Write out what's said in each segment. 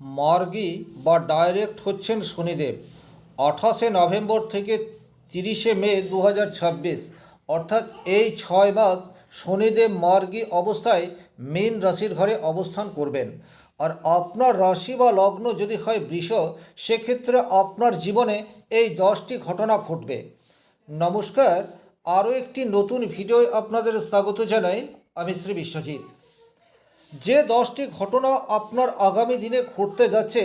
মার্গী বা ডাইরেক্ট হচ্ছেন শনিদেব। আঠাশে নভেম্বর থেকে তিরিশে মে দু হাজার ছাব্বিশ, অর্থাৎ এই ছয় মাস শনিদেব মর্গি অবস্থায় মীন রাশির ঘরে অবস্থান করবেন। আর আপনার রাশি বা লগ্ন যদি হয় বৃষ, সেক্ষেত্রে আপনার জীবনে এই দশটি ঘটনা ঘটবে। নমস্কার, আরও একটি নতুন ভিডিও আপনাদের স্বাগত জানাই, আমি শ্রী বিশ্বজিৎ। যে দশটি ঘটনা আপনার আগামী দিনে ঘটতে যাচ্ছে,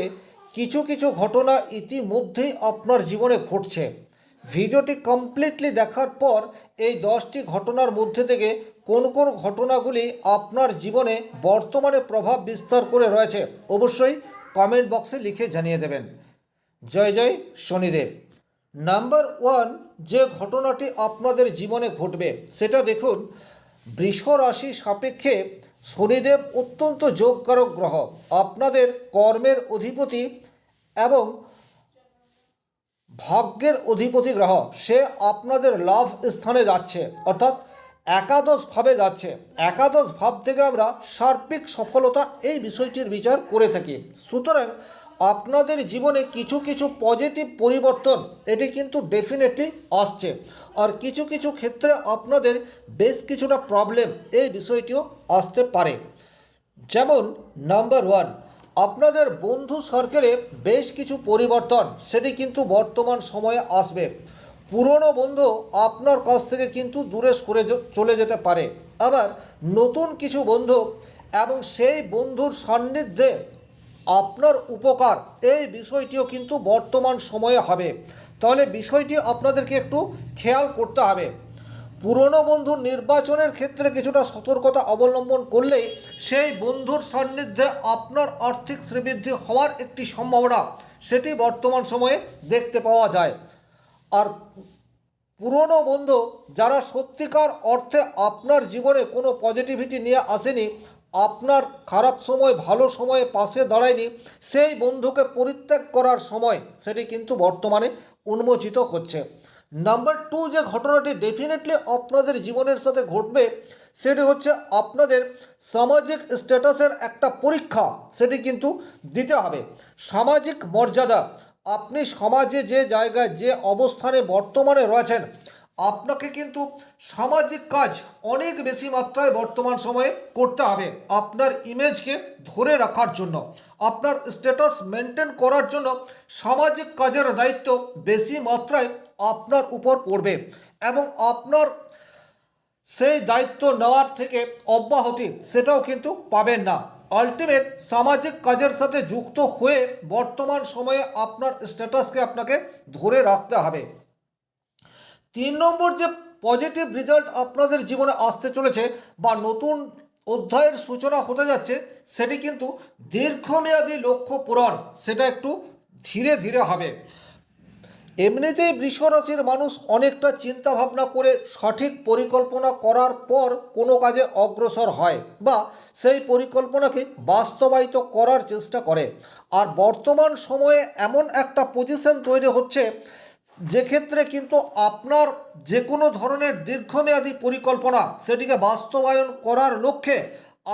কিছু কিছু ঘটনা ইতিমধ্যেই আপনার জীবনে ঘটছে। ভিডিওটি কমপ্লিটলি দেখার পর এই দশটি ঘটনার মধ্যে থেকে কোন কোন ঘটনাগুলি আপনার জীবনে বর্তমানে প্রভাব বিস্তার করে রয়েছে, অবশ্যই কমেন্ট বক্সে লিখে জানিয়ে দেবেন। জয় জয় শনিদেব। নাম্বার ওয়ান যে ঘটনাটি আপনাদের জীবনে ঘটবে, সেটা দেখুন বৃষ রাশি সাপেক্ষে শনিদেব অত্যন্ত যোগকারক গ্রহ, আপনাদের কর্মের অধিপতি এবং ভাগ্যের অধিপতি গ্রহ। সে আপনাদের লাভ স্থানে যাচ্ছে, অর্থাৎ একাদশ ভাবে যাচ্ছে। একাদশ ভাব থেকে আমরা সার্বিক সফলতা এই বিষয়টির বিচার করে থাকি। সুতরাং আপনাদের জীবনে কিছু কিছু পজিটিভ পরিবর্তন, এটি কিন্তু ডেফিনেটলি আসছে। আর কিছু কিছু ক্ষেত্রে আপনাদের বেশ কিছুটা প্রবলেম এই বিষয়টিও আসতে পারে। যেমন নাম্বার ওয়ান আপনাদের বন্ধু সার্কেলে বেশ কিছু পরিবর্তন, সেটি কিন্তু বর্তমান সময়ে আসবে। পুরনো বন্ধু আপনার কাছ থেকে কিন্তু দূরে সরে চলে যেতে পারে। আবার নতুন কিছু বন্ধু এবং সেই বন্ধুর সান্নিধ্যে আপনার উপকার, এই বিষয়টিও কিন্তু বর্তমান সময়ে হবে। তাহলে বিষয়টি আপনাদেরকে একটু খেয়াল করতে হবে। পুরনো বন্ধুর নির্বাচনের ক্ষেত্রে কিছুটা সতর্কতা অবলম্বন করলেই সেই বন্ধুর সান্নিধ্যে আপনার আর্থিক শ্রীবৃদ্ধি হওয়ার একটি সম্ভাবনা সেটি বর্তমান সময়ে দেখতে পাওয়া যায়। আর পুরনো বন্ধু যারা সত্যিকার অর্থে আপনার জীবনে কোনো পজিটিভিটি নিয়ে আসেনি, আপনার খারাপ সময়, ভালো সময়ে পাশে দাঁড়ায়নি, সেই বন্ধুকে পরিত্যাগ করার সময় সেটি কিন্তু বর্তমানে উন্মোচিত হচ্ছে। নাম্বার টু যে ঘটনাটি ডেফিনেটলি আপনাদের জীবনের সাথে ঘটবে, সেটি হচ্ছে আপনাদের সামাজিক স্ট্যাটাসের একটা পরীক্ষা, সেটি কিন্তু দিতে হবে। সামাজিক মর্যাদা, আপনি সমাজে যে জায়গায়, যে অবস্থানে, বর্তমানে রয়েছেন আপনাকে কিন্তু সামাজিক কাজ অনেক বেশি মাত্রায় বর্তমান সময়ে করতে হবে আপনার ইমেজকে ধরে রাখার জন্য। আপনার স্ট্যাটাস মেনটেন করার জন্য সামাজিক কাজের দায়িত্ব বেশি মাত্রায় আপনার উপর পড়বে এবং আপনার সেই দায়িত্ব নেওয়ার থেকে অব্যাহতি সেটাও কিন্তু পাবেন না। আলটিমেট সামাজিক কাজের সাথে যুক্ত হয়ে বর্তমান সময়ে আপনার স্ট্যাটাসকে আপনাকে ধরে রাখতে হবে। তিন নম্বর যে পজিটিভ রেজাল্ট আপনাদের জীবনে আসতে চলেছে বা নতুন অধ্যায়ের সূচনা হতে যাচ্ছে, সেটি কিন্তু দীর্ঘমেয়াদী লক্ষ্য পূরণ, সেটা একটু ধীরে ধীরে হবে। এমনিতেই বৃষরাশির মানুষ অনেকটা চিন্তা ভাবনা করে সঠিক পরিকল্পনা করার পর কোনো কাজে অগ্রসর হয় বা সেই পরিকল্পনাকে বাস্তবায়িত করার চেষ্টা করে। আর বর্তমান সময়ে এমন একটা পজিশন তৈরি হচ্ছে যে ক্ষেত্রে কিন্তু আপনার যে কোনো ধরনের দীর্ঘমেয়াদী পরিকল্পনা সেটিকে বাস্তবায়ন করার লক্ষ্যে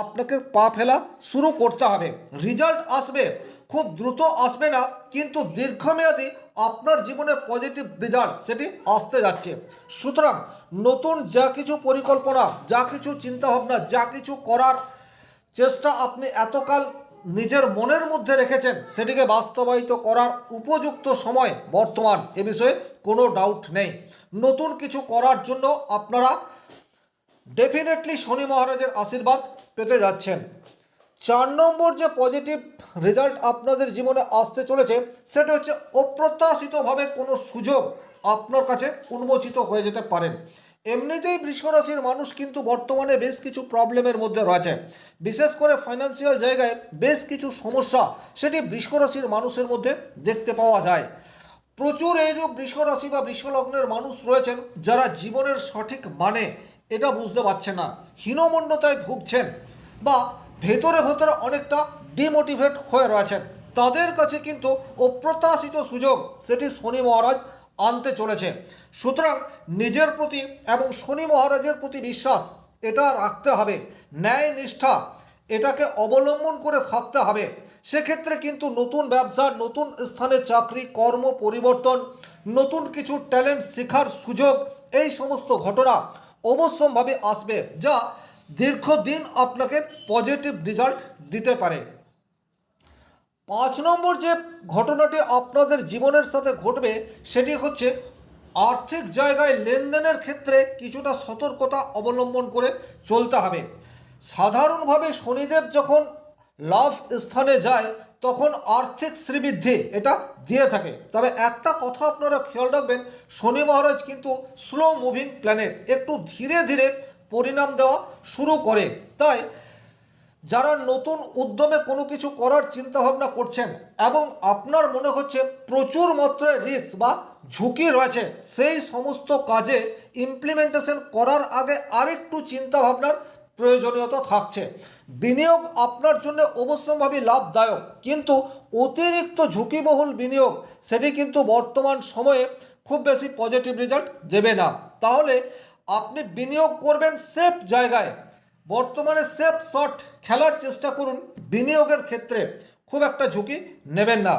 আপনাকে পা ফেলা শুরু করতে হবে। রেজাল্ট আসবে, খুব দ্রুত আসবে না, কিন্তু দীর্ঘমেয়াদী আপনার জীবনে পজিটিভ রেজাল্ট সেটি আসতে যাচ্ছে। সুতরাং নতুন যা কিছু পরিকল্পনা, যা কিছু চিন্তাভাবনা, যা কিছু করার চেষ্টা আপনি এতকাল নিজের মনের মধ্যে রেখেছেন, সেটিকে বাস্তবায়িত করার উপযুক্ত সময় বর্তমান এ বিষয়ে কোনো ডাউট নেই। নতুন কিছু করার জন্য আপনারা ডেফিনেটলি শনি মহারাজের আশীর্বাদ পেতে যাচ্ছেন। চার নম্বর যে পজিটিভ রেজাল্ট আপনাদের জীবনে আসতে চলেছে, সেটা হচ্ছে অপ্রত্যাশিতভাবে কোনো সুযোগ আপনার কাছে উন্মোচিত হয়ে যেতে পারেন। এমনিতেই বৃষরাশির মানুষ কিন্তু বর্তমানে বেশ কিছু প্রবলেমের মধ্যে রয়েছে। বিশেষ করে ফাইন্যান্সিয়াল জায়গায় বেশ কিছু সমস্যা সেটি বৃষরাশির মানুষের মধ্যে দেখতে পাওয়া যায়। প্রচুর এইরূপ বৃষরাশি বা বৃষলগ্নের মানুষ রয়েছেন যারা জীবনের সঠিক মানে এটা বুঝতে পারছে না, হীনমন্যতায় ভুগছেন বা ভেতরে ভেতরে অনেকটা ডিমোটিভেট হয়ে রয়েছেন। তাদের কাছে কিন্তু অপ্রত্যাশিত সুযোগ, সেটি শনি মহারাজ আনতে চলেছে। সুতরাং নিজের প্রতি এবং শনি মহারাজের প্রতি বিশ্বাস, এটা রাখতে হবে। ন্যায় নিষ্ঠা, এটাকে অবলম্বন করে থাকতে হবে। সেক্ষেত্রে কিন্তু নতুন ব্যবসা, নতুন স্থানে চাকরি, কর্ম পরিবর্তন, নতুন কিছু ট্যালেন্ট শেখার সুযোগ, এই সমস্ত ঘটনা অবশ্যম্ভাবে আসবে, যা দীর্ঘদিন আপনাকে পজিটিভ রেজাল্ট দিতে পারে। পাঁচ নম্বর যে ঘটনাটি আপনাদের জীবনের সাথে ঘটবে, সেটি হচ্ছে আর্থিক জায়গায় লেনদেনের ক্ষেত্রে কিছুটা সতর্কতা অবলম্বন করে চলতে হবে। সাধারণভাবে শনিদেব যখন লাভ স্থানে যায়, তখন আর্থিক শ্রীবৃদ্ধি এটা দিয়ে থাকে। তবে একটা কথা আপনারা খেয়াল রাখবেন, শনি মহারাজ কিন্তু স্লো মুভিং প্ল্যানেট একটু ধীরে ধীরে পরিণাম দেওয়া শুরু করে। তাই যারা নতুন উদ্যমে কোনো কিছু করার চিন্তাভাবনা করছেন এবং আপনার মনে হচ্ছে প্রচুর মাত্রায় রিস্ক বা ঝুঁকি রয়েছে, সেই সমস্ত কাজে ইমপ্লিমেন্টেশন করার আগে আরেকটু চিন্তাভাবনার প্রয়োজনীয়তা থাকছে। বিনিয়োগ আপনার জন্য অবশ্যম্ভাবী লাভদায়ক, কিন্তু অতিরিক্ত ঝুঁকিবহুল বিনিয়োগ, সেটি কিন্তু বর্তমান সময়ে খুব বেশি পজিটিভ রেজাল্ট দেবে না। তাহলে আপনি বিনিয়োগ করবেন সেফ জায়গায়। বর্তমানে সেফ শট খেলার চেষ্টা করুন, বিনিয়োগের ক্ষেত্রে খুব একটা ঝুঁকি নেবেন না।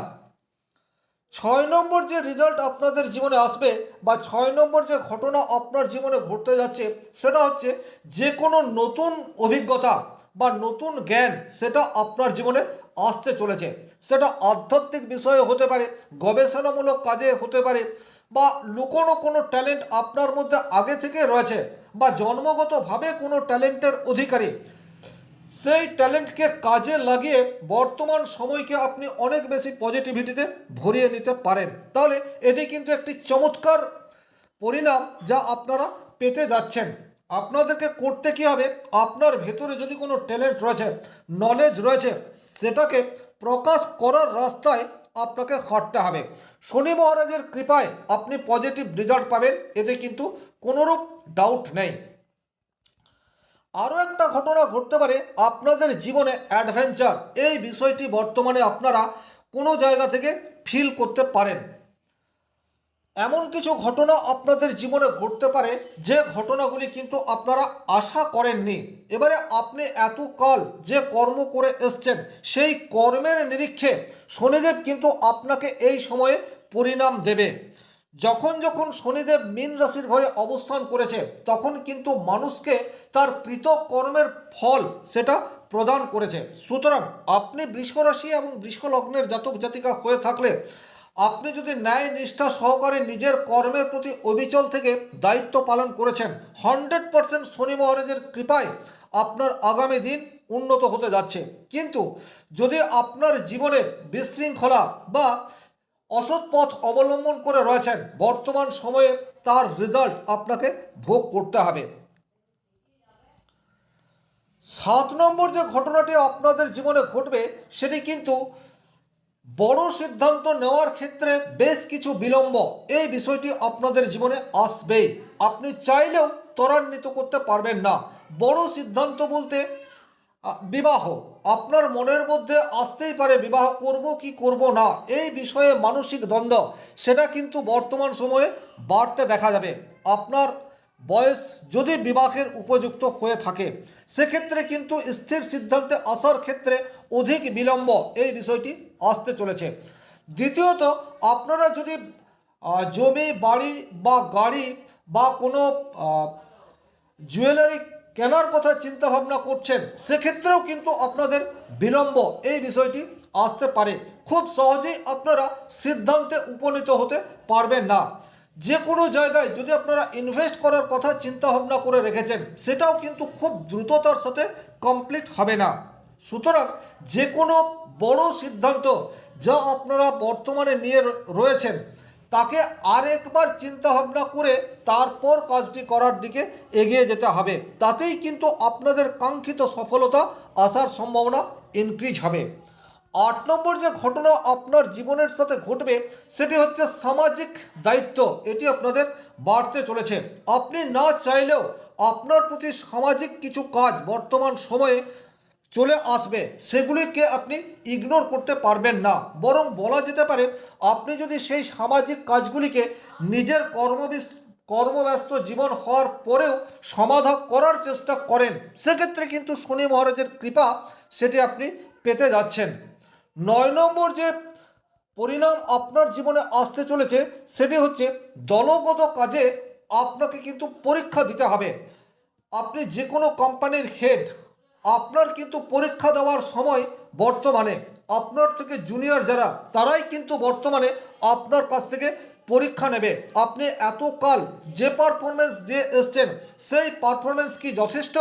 ছয় নম্বর যে রেজাল্ট আপনাদের জীবনে আসবে বা ছয় নম্বর যে ঘটনা আপনার জীবনে ঘটতে যাচ্ছে, সেটা হচ্ছে যে কোনো নতুন অভিজ্ঞতা বা নতুন জ্ঞান, সেটা আপনার জীবনে আসতে চলেছে। সেটা আধ্যাত্মিক বিষয়ে হতে পারে, গবেষণামূলক কাজে হতে পারে বা লুকোনো কোনো ট্যালেন্ট আপনার মধ্যে আগে থেকে রয়েছে বা জন্মগতভাবে কোনো ট্যালেন্টের অধিকারী। সেই ট্যালেন্টকে কাজে লাগিয়ে বর্তমান সময়কে আপনি অনেক বেশি পজিটিভিটিতে ভরিয়ে নিতে পারেন। তাহলে এটি কিন্তু একটি চমৎকার পরিণাম যা আপনারা পেতে যাচ্ছেন। আপনাদেরকে করতে কী হবে? আপনার ভেতরে যদি কোনো ট্যালেন্ট রয়েছে নলেজ রয়েছে, সেটাকে প্রকাশ করার রাস্তায় আপনাকে খটতে হবে। শনি মহারাজের কৃপায় আপনি পজিটিভ রেজাল্ট পাবেন, এতে কিন্তু কোনোরূপ ডাউট নেই। আরও একটা ঘটনা ঘটতে পারে, আপনাদের জীবনে অ্যাডভেঞ্চার এই বিষয়টি বর্তমানে আপনারা কোনো জায়গা থেকে ফিল করতে পারেন। এমন কিছু ঘটনা আপনাদের জীবনে ঘটতে পারে, যে ঘটনাগুলি কিন্তু আপনারা আশা করেননি। এবারে আপনি এতকাল যে কর্ম করে এসছেন, সেই কর্মের নিরীক্ষে শনিদেব কিন্তু আপনাকে এই সময়ে পরিণাম দেবে। যখন যখন শনিদেব মীন রাশির ঘরে অবস্থান করেছে, তখন কিন্তু মানুষকে তার কৃত কর্মের ফল সেটা প্রদান করেছে। সুতরাং আপনি বৃষ রাশি এবং বৃষ লগ্নের জাতক জাতিকা হয়ে থাকলে আপনি যদি ন্যায় নিষ্ঠা সহকারে নিজের কর্মের প্রতি অবিচল থেকে দায়িত্ব পালন করেছেন, হান্ড্রেড পারসেন্ট শনি মহারাজের কৃপায় আপনার আগামী দিন উন্নত হতে যাচ্ছে। কিন্তু যদি আপনার জীবনে বিশৃঙ্খলা বা অসৎ পথ অবলম্বন করে রয়েছেন, বর্তমান সময়ে তার রেজাল্ট আপনাকে ভোগ করতে হবে। সাত নম্বর যে ঘটনাটি আপনাদের জীবনে ঘটবে, সেটি কিন্তু বড় সিদ্ধান্ত নেওয়ার ক্ষেত্রে বেশ কিছু বিলম্ব। এই বিষয়টি আপনাদের জীবনে আসবেই। আপনি চাইলেও ত্বরান্বিত করতে পারবেন না। বড় সিদ্ধান্ত বলতে বিবাহ। আপনার মনের মধ্যে আসতেই পারে, বিবাহ করব কি করব না? এই বিষয়ে মানসিক দ্বন্দ্ব, সেটা কিন্তু বর্তমান সময়ে বাড়তে দেখা যাবে। আপনার বয়স যদি বিবাহের উপযুক্ত হয়ে থাকে, সেক্ষেত্রে কিন্তু স্থির সিদ্ধান্তে আসার ক্ষেত্রে অধিক বিলম্ব এই বিষয়টি আসতে চলেছে। দ্বিতীয়ত, আপনারা যদি জমি, বাড়ি বা গাড়ি বা কোনো জুয়েলারি কেনার কথা চিন্তা ভাবনা করছেন, সেক্ষেত্রেও কিন্তু আপনাদের বিলম্ব এই বিষয়টি আসতে পারে। খুব সহজেই আপনারা সিদ্ধান্তে উপনীত হতে পারবেন না। যে কোনো জায়গায় যদি আপনারা ইনভেস্ট করার কথা চিন্তা ভাবনা করে রেখেছেন, সেটাও কিন্তু খুব দ্রুততার সাথে কমপ্লিট হবে না। সুতরাং যে কোনো বড় সিদ্ধান্ত যা আপনারা বর্তমানে নিয়ে রয়েছেন, তাকে আরেকবার চিন্তা ভাবনা করে তারপর কাজটি করার দিকে এগিয়ে যেতে হবে। তাতেই কিন্তু আপনাদের কাঙ্ক্ষিত সফলতা আসার সম্ভাবনা ইনক্রিজ হবে। আট নম্বর যে ঘটনা আপনার জীবনের সাথে ঘটবে, সেটি হচ্ছে সামাজিক দায়িত্ব। এটি আপনাদের বাড়তে চলেছে। আপনি না চাইলেও আপনার প্রতি সামাজিক কিছু কাজ বর্তমান সময়ে চলে আসবে, সেগুলিকে আপনি ইগনোর করতে পারবেন না। বরং বলা যেতে পারে, আপনি যদি সেই সামাজিক কাজগুলিকে নিজের কর্মবিস, কর্মব্যস্ত জীবন হওয়ার পরেও সমাধা করার চেষ্টা করেন, সেক্ষেত্রে কিন্তু শনি মহারাজের কৃপা সেটি আপনি পেতে যাচ্ছেন। নয় নম্বর যে পরিণাম আপনার জীবনে আসতে চলেছে, সেটি হচ্ছে দলগত কাজে আপনাকে কিন্তু পরীক্ষা দিতে হবে। আপনি যে কোনো কোম্পানির হেড আপনার কিন্তু পরীক্ষা দেওয়ার সময় বর্তমানে, আপনার থেকে জুনিয়র যারা, তারাই কিন্তু বর্তমানে আপনার কাছ থেকে পরীক্ষা নেবে। আপনি এতকাল যে পারফরমেন্স দিয়ে এসছেন, সেই পারফরমেন্স কি যথেষ্ট?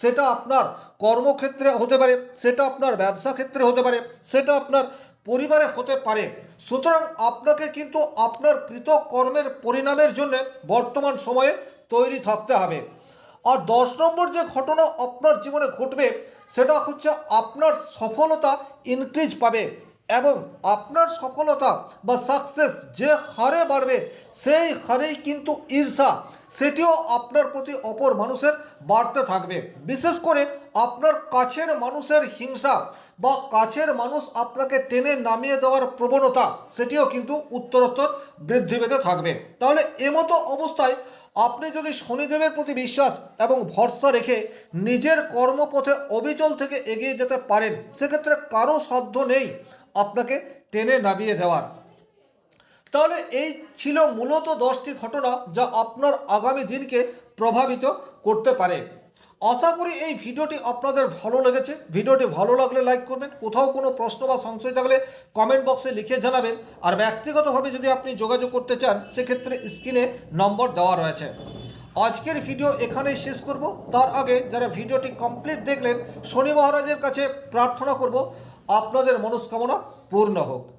সেটা আপনার কর্মক্ষেত্রে হতে পারে, সেটা আপনার ব্যবসা ক্ষেত্রে হতে পারে, সেটা আপনার পরিবারে হতে পারে। সুতরাং আপনাকে কিন্তু আপনার কৃত কর্মের পরিণামের জন্য বর্তমান সময়ে তৈরি থাকতে হবে। আর দশ নম্বর যে ঘটনা আপনার জীবনে ঘটবে, সেটা হচ্ছে আপনার সফলতা ইনক্রিজ পাবে। এবং আপনার সফলতা বা সাকসেস যে হারে বাড়বে, সেই হারেই কিন্তু ঈর্ষা, সেটিও আপনার প্রতি অপর মানুষের বাড়তে থাকবে। বিশেষ করে আপনার কাছের মানুষের হিংসা বা কাছের মানুষ আপনাকে টেনে নামিয়ে দেওয়ার প্রবণতা, সেটিও কিন্তু উত্তরোত্তর বৃদ্ধি পেতে থাকবে। তাহলে এমতো অবস্থায় আপনি যদি শনিদেবের প্রতি বিশ্বাস এবং ভরসা রেখে নিজের কর্মপথে অবিচল থেকে এগিয়ে যেতে পারেন, সেক্ষেত্রে কারও সাধ্য নেই। আপনাকে টেনে নামিয়ে দেওয়ার। তাহলে এই ছিল মূলত দশটি ঘটনা যা আপনার আগামী দিনকে প্রভাবিত করতে পারে। আশা করি এই ভিডিওটি আপনাদের ভালো লেগেছে। ভিডিওটি ভালো লাগলে লাইক করবেন। কোথাও কোনো প্রশ্ন বা সংশয় থাকলে কমেন্ট বক্সে লিখে জানাবেন। আর ব্যক্তিগতভাবে যদি আপনি যোগাযোগ করতে চান, সেক্ষেত্রে স্ক্রিনে নম্বর দেওয়া রয়েছে। আজকের ভিডিও এখানেই শেষ করব। তার আগে যারা ভিডিওটি কমপ্লিট দেখলেন, শনি মহারাজের কাছে প্রার্থনা করব। আপনাদের মনস্কামনা পূর্ণ হোক।